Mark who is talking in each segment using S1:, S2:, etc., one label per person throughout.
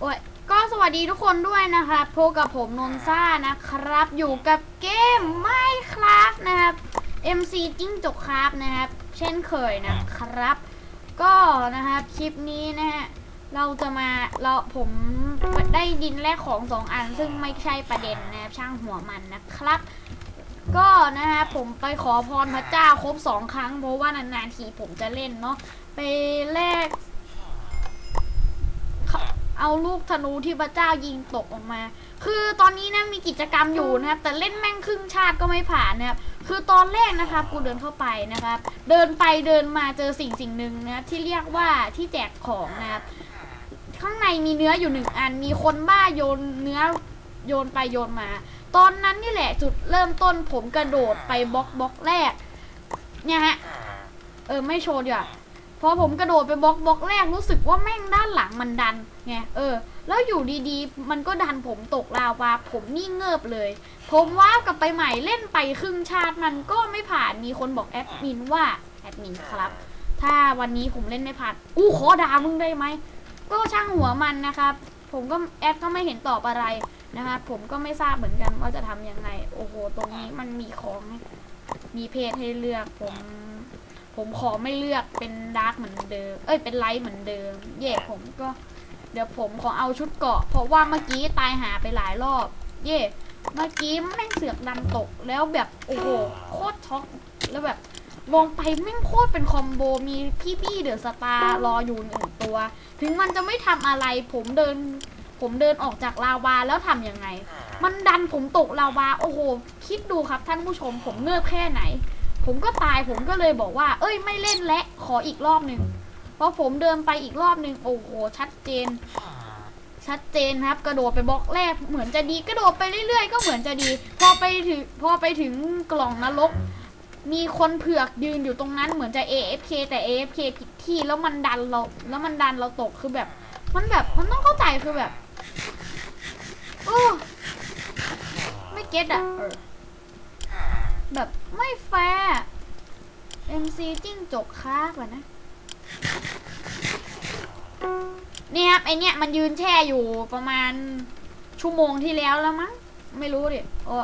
S1: โอ้ยก็สวัสดีทุกคนด้วยนะครับพบกับผมนนซ่านะครับ อยู่กับเกมไม่ครับนะครับ MC จิ้งจกครับนะครับ เช่นเคยนะครับ ก็นะครับคลิปนี้นะฮะเราจะมาเราผมได้ดินแลกของสองอัน ซึ่งไม่ใช่ประเด็นนะครับช่างหัวมันนะครับ ก็นะฮะผมไปขอพรพระเจ้าครบสองครั้งเพราะว่านานๆทีผมจะเล่นเนาะไปแลก เอาลูกธนูที่พระเจ้ายิงตกออกมา คือตอนนี้นะมีกิจกรรมอยู่นะครับ แต่เล่นแม่งครึ่งชาติก็ไม่ผ่านนะครับ คือตอนแรกนะครับกูเดินเข้าไปนะครับ เดินไปเดินมาเจอสิ่งสิ่งหนึ่งนะที่เรียกว่าที่แจกของนะครับ ข้างในมีเนื้ออยู่หนึ่งอัน มีคนบ้าโยนเนื้อโยนไปโยนมา ตอนนั้นนี่แหละจุดเริ่มต้นผมกระโดดไปบล็อกบล็อกแรก เนี่ยฮะ เออไม่โชว์ดีกว่า พอผมกระโดดไปบล็อกบล็อกแรกรู้สึกว่าแม่งด้านหลังมันดันไงเออ แล้วอยู่ดีๆ มันก็ดันผมตกลาวาผมนี่เงิบเลย ผมว้าวกลับไปใหม่เล่นไปครึ่งชาติมันก็ไม่ผ่านมีคนบอกแอดมินว่าแอดมินครับ ถ้าวันนี้ผมเล่นไม่ผ่านกูขอด่ามึงได้ไหมก็ช่างหัวมันนะครับ ผมก็แอดก็ไม่เห็นตอบอะไรนะครับผมก็ไม่ทราบเหมือนกันว่าจะทำยังไง โอ้โห ตรงนี้มันมีของ มีเพจให้เลือกผม ผมขอไม่เลือกเป็นดาร์กเหมือนเดิม เอ้ย เป็นไลท์เหมือนเดิม เย่ผมก็ เดี๋ยวผมขอเอาชุดเกาะ เพราะว่าเมื่อกี้ตายหาไปหลายรอบ เย่เมื่อกี้แม่งเสือกดันตก แล้วแบบโอ้โหโคตรช็อก แล้วแบบมองไปแม่งโคตรเป็นคอมโบ มีพี่บี้เดอะสตาร์รออยู่หนึ่งตัว ถึงมันจะไม่ทำอะไร ผมเดิน ผมเดินออกจากลาวาแล้วทำยังไง มันดันผมตกลาวา โอ้โห คิดดูครับท่านผู้ชม ผมเงือบแค่ไหน ผมก็ตายผมก็เลยบอกว่า เอ้ยไม่เล่นและขออีกรอบหนึ่งพอผมเดินไปอีกรอบหนึ่งโอ้โหชัดเจน ชัดเจนครับ กระโดดไปบล็อกแรกเหมือนจะดีกระโดดไปเรื่อยๆ ก็เหมือนจะดี พอไปถึงพอไปถึงกล่องนรก มีคนเผือกยืนอยู่ตรงนั้นเหมือนจะ AFK แต่ AFK ผิดที่แล้วมันดันเราแล้วมันดันเราตกคือแบบ มันแบบมันต้องเข้าใจคือแบบโอ้ไม่เก็ตอะ แบบไม่แฟร์ MC จิ้งจกค้ากว่านะนี่ครับไอเนี้ยมันยืนแช่อยู่ประมาณชั่วโมงที่แล้วแล้วมั้ง ไม่รู้ดิโอ้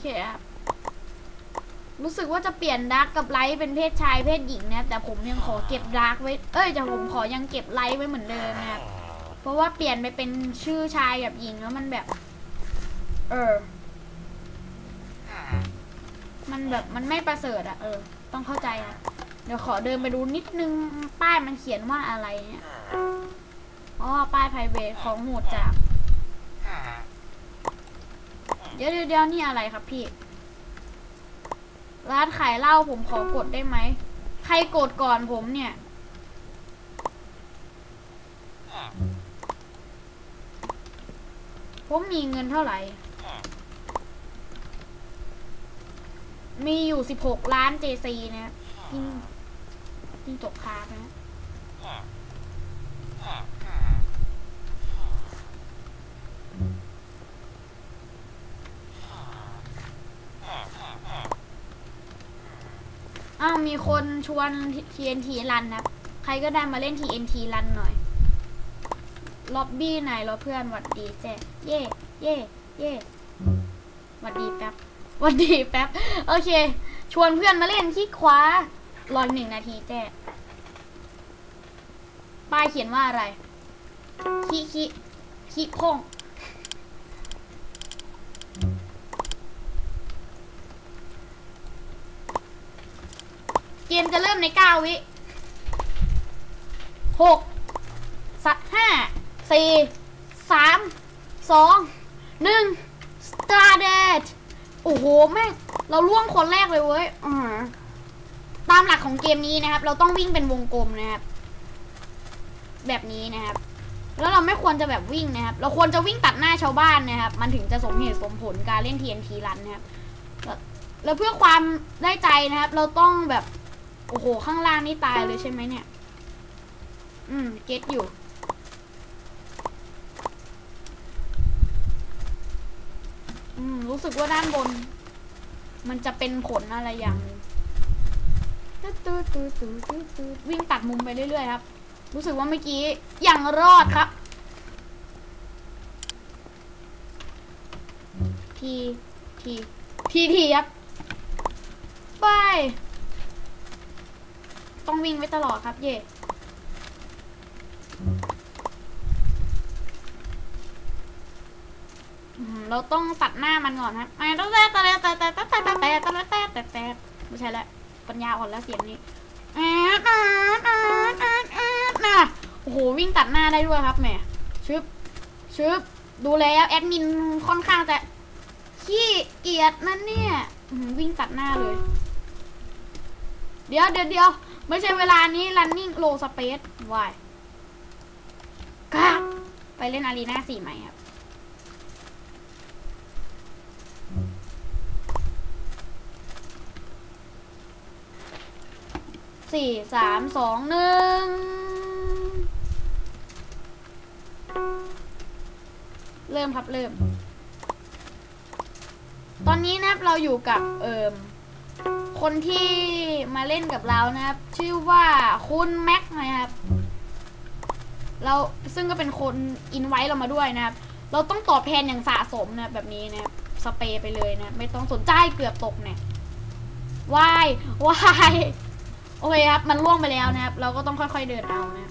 S1: เคครับ รู้สึกว่าจะเปลี่ยนดาร์กกับไลท์เป็นเพศชายเพศหญิงนะแต่ผมยังขอเก็บดาร์กไว้ เอ้ยแต่ผมขอยังเก็บไลท์ไว้เหมือนเดิมนะครับ เพราะว่าเปลี่ยนไปเป็นชื่อชายกับหญิงแล้วมันแบบ เออ มันแบบมันไม่ประเสริฐอะเออ ต้องเข้าใจนะเดี๋ยวขอเดินไปดูนิดนึงป้ายมันเขียนว่าอะไรเนี่ยอ๋อป้ายไพรเวทของหมวดจาก ดี๋ยวเดี๋ยวเดี๋ยวนี่อะไรครับพี่ ร้านขายเหล้าผมขอกดได้ไหม ใครกดก่อนผมเนี่ย ผมมีเงินเท่าไหร่ มีอยู่สิบหกล้าน JC นะยิ่งยิ่งจบคาร์ดนะ อ้าวมีคนชวน TNT รันนะใครก็ได้มาเล่น TNT รันหน่อย ล็อบบี้ไหนรอเพื่อนหวัดดีแจ๊เย่เย่เย่หวัดดีแป๊บหวัดดีแป๊บ โอเค ชวนเพื่อนมาเล่นที่ขวารอหนึ่งนาทีแจ๊ป้ายเขียนว่าอะไร คิคิคิโค้ง เกมจะเริ่ม ในเก้าวิหกสักห้าสี่สามสองหนึ่ง started โอ้โห แม่เราล่วงคนแรกเลยเว้ยตามหลักของเกมนี้นะครับ เราต้องวิ่งเป็นวงกลมนะครับ แบบนี้นะครับ แล้วเราไม่ควรจะแบบวิ่งนะครับ เราควรจะวิ่งตัดหน้าชาวบ้านนะครับ มันถึงจะสมเหตุสมผลการเล่น TNT รันนะครับ แล้วแล้วเพื่อความได้ใจนะครับ เราต้องแบบ โอ้โห ข้างล่างนี่ตายเลยใช่ไหมเนี่ย อืม เก็ตอยู่ อืม รู้สึกว่าด้านบน มันจะเป็นผลอะไรอย่างนึงตึ๊ดตึ๊ดตึ๊ดตึ๊ดตึ๊ดตึ๊ดวิ่งตัดมุมไปเรื่อยๆครับ รู้สึกว่าเมื่อกี้ยังรอดครับ ที ที ทีทีครับ ไป ต้องวิ่งไว้ตลอดครับ เย่เราต้องตัดหน้ามันก่อนครับไอ้ตั้งแต่แต่แต่แต่แต่แต่แต่แต่แต่แต่แต่แต่ไม่ใช่แล้วปัญญาอ่อนแล้วเสียงนี้น่ะโอ้โหวิ่งตัดหน้าได้ด้วยครับแหมชึบชึบดูแล้วแอดมินค่อนข้างจะขี้เกียจนั่นเนี่ยวิ่งตัดหน้าเลย เดี๋ยวเดี๋ยวเดี๋ยว ไม่ใช่เวลานี้ running low space วายครับไปเล่นอารีนาสี่ใหมครับ สี่สามสองหนึ่งเริ่มครับเริ่ม ตอนนี้นะครับเราอยู่กับเอิม คนที่มาเล่นกับเรานะครับ ชื่อว่าคุณแม็กนะครับ เราซึ่งก็เป็นคนอินไว้เรามาด้วยนะครับ เราต้องตอบแทนอย่างสะสมนะแบบนี้นะครับสเปรย์ไปเลยนะ ไม่ต้องสนใจเกือบตกเนี่ยวายวายโอเคครับ มันล่วงไปแล้วนะครับ เราก็ต้องค่อยๆเดินเอานะ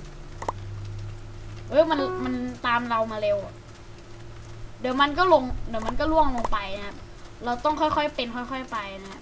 S1: เออมันมันตามเรามาเร็ว เดี๋ยวมันก็ลง เดี๋ยวมันก็ล่วงลงไปนะครับ เราต้องค่อยๆเป็นค่อย ๆ ไปนะครับ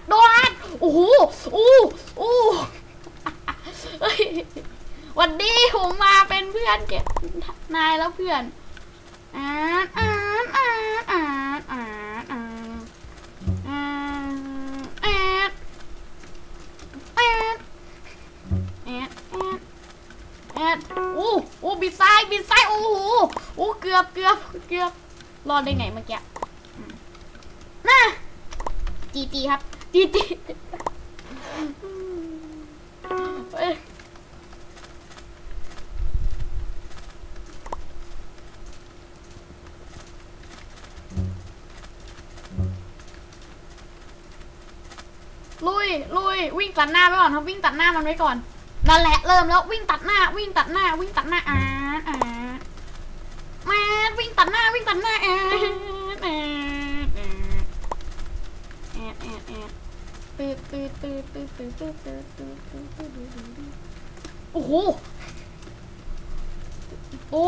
S1: โอ้โหอู้อู้เฮ้วันดีผมมาเป็นเพื่อนเก็บนายแล้วเพื่อนอ่านอ่านอ่านอ่านอ่านอ่านอ่านแอดแอดแอดแอดแอดอู้อู้บิดซ้ายบิดซ้ายโอ้โหอู้เกือบเกือบเกือบรอดได้ไงเมื่อกี้น่าจีจีครับ จีจีลุยลุยวิ่งตัดหน้าไปก่อนครับวิ่งตัดหน้ามันไว้ก่อนนั่นแหละเริ่มแล้ววิ่งตัดหน้า วิ่งตัดหน้า วิ่งตัดหน้าอ่าอ่าแมดวิ่งตัดหน้าวิ่งตัดหน้าแอดแอดแอดแอด โอ้โห โอ้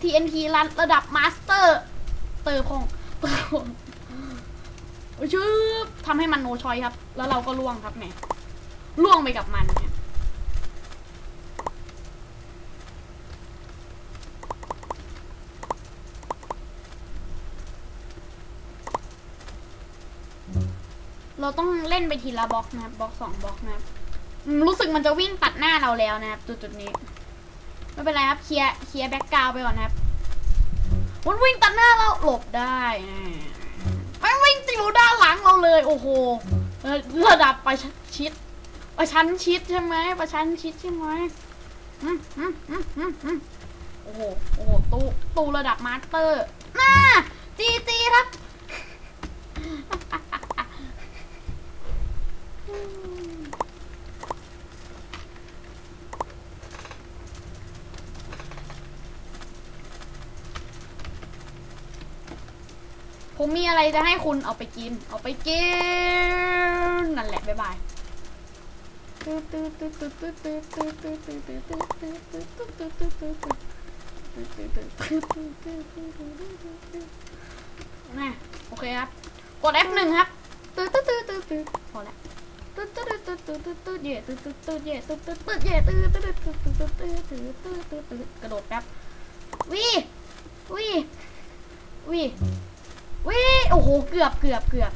S1: TNT รันระดับมาสเตอร์ เติมของเติมของชื่อทำให้มันโนชอยครับ แล้วเราก็ล่วงครับแม่ล่วงไปกับมันเนี่ย เราต้องเล่นไปทีละบล็อกนะครับบล็อกสองบล็อกนะครับรู้สึกมันจะวิ่งตัดหน้าเราแล้วนะครับจุดจุดนี้ไม่เป็นไรครับเคลียร์เคลียร์แบ็กกราวไปก่อนนะครับมันวิ่งตัดหน้าเราหลบได้อ่มันวิ่งติวด้านหลังเราเลย โอ้โหระดับประชิดประชันชิดใช่ไหมประชันชิดใช่ไหมอืมอืมอืมอืมอืมโอ้โหโอ้โหตู้ตู้ระดับมาสเตอร์น่าจีจีครับ ผมมีอะไรจะให้คุณเอาไปกิน เอาไปกิน นั่นแหละ บ๊ายบายน่ะโอเคครับ กด F1 ครับ ตื้อตื้อตื้อตื้อพอแล้ว ตึ๊ดตึ๊ดตึ๊ดตึ๊ดตึ๊ดตึ๊ดเย่ตึ๊ดตึ๊ดตึ๊ดเย่ตึ๊ดตึ๊ดตึ๊ดเย่ตึ๊ดตึ๊ดตึ๊ดตึ๊ดตึ๊ดตึ๊ดตึ๊ดตึ๊ดตึ๊ดตึ๊ดกระโดดแป๊บวิวิวิวิโอ้โหเกือบเกือบเกือบ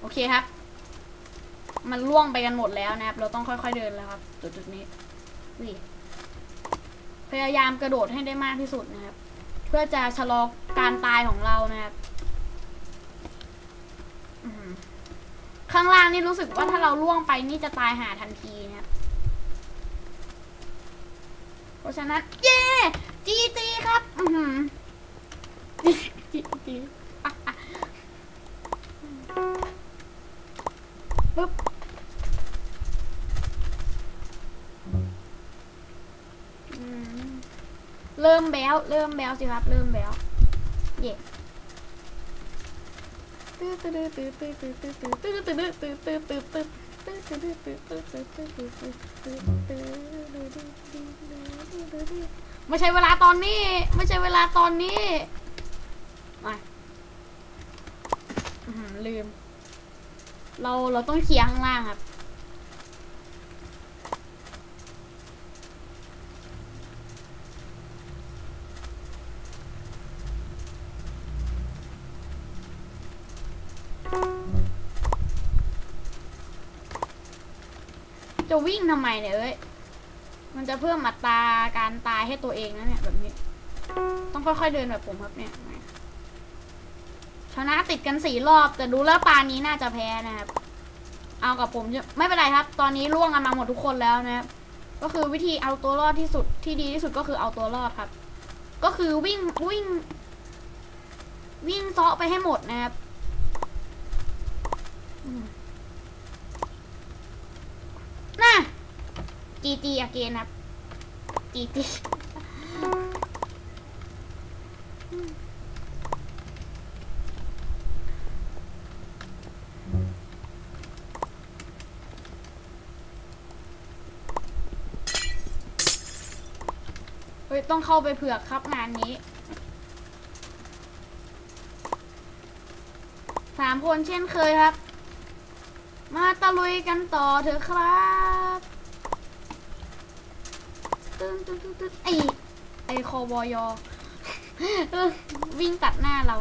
S1: โอเคครับ มันล่วงไปกันหมดแล้วนะครับ เราต้องค่อย ๆเดินแล้วครับ จุดจุดๆนี้วิพยายามกระโดดให้ได้มากที่สุดนะครับ เพื่อจะชะลอการตายของเรานะครับอื้อหือ ข้างล่างนี่รู้สึกว่าถ้าเราล่วงไปนี่จะตายหาทันทีนะครับเพราะฉะนั้นเย้จีจีครับ อือหือจีจีปึ๊บเริ่มแบ้ว เริ่มแบ้วสิครับ เริ่มแบ้ว เย่ ไม่ใช่เวลาตอนนี้ ไม่ใช่เวลาตอนนี้มาลืม เราเราต้องเคลียร์ข้างล่างครับ จะวิ่งทำไมเนี่ยเอ้ย มันจะเพิ่มอัตราการตายให้ตัวเองนะเนี่ยแบบนี้ ต้องค่อยๆเดินแบบผมครับเนี่ย ชนะติดกันสี่รอบ แต่ดูแล้วปานนี้น่าจะแพ้นะครับ เอากับผมจะไม่เป็นไรครับ ตอนนี้ล่วงกันมาหมดทุกคนแล้วนะครับ ก็คือวิธีเอาตัวรอดที่สุดที่ดีที่สุดก็คือเอาตัวรอดครับ ก็คือวิ่งวิ่ง วิ่งเซาะไปให้หมดนะครับอืมน่ะ จีจีอเกนครับจีจีเฮ้ย ต้องเข้าไปเผือกครับงานนี้สามคนเช่นเคยครับ มาตะลุยกันต่อเถอะครับ ตึ้งตึ้งตึ้งตึ้งไอไอคอบอยอวิ่งตัดหน้าเรา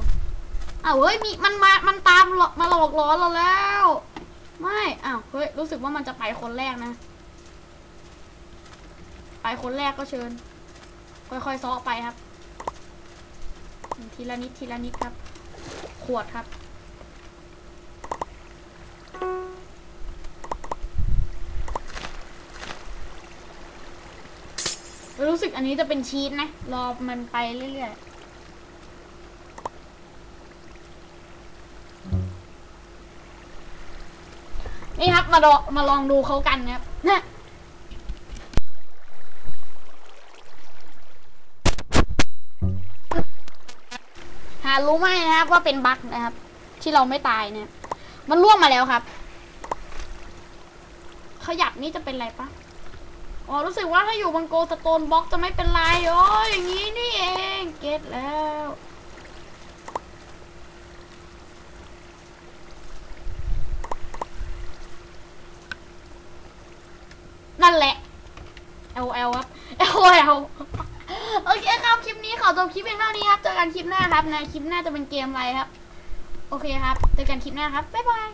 S1: อ้าวเฮ้ยมีมันมา มันตามหลอมาหลอกล้อเราแล้ว ไม่อ้าวเฮ้ยรู้สึกว่ามันจะไปคนแรกนะ ไปคนแรกก็เชิญ ค่อยๆซ้อไปครับ ทีละนิดทีละนิดครับ ขวดครับ รู้สึกอันนี้จะเป็นชีสนะ รอมันไปเรื่อยๆ นี่ครับมาลองมาลองดูเขากันนะครับนะหารู้ไหมนะครับว่าเป็นบั๊กนะครับ ที่เราไม่ตายเนี่ย มันล่วงมาแล้วครับ ขยับนี่จะเป็นไรปะ อ๋อรู้สึกว่าถ้าอยู่บนโกสโตนบล็อกจะไม่เป็นไรโอ้ยอย่างนี้นี่เองเก็ตแล้วนั่นแหละ L L ครับ L L โอเคครับคลิปนี้ขอจบคลิปเพียงเท่านี้ครับ เจอกันคลิปหน้าครับ ในคลิปหน้าจะเป็นเกมอะไรครับ โอเคครับ เจอกันคลิปหน้าครับ บ๊ายบาย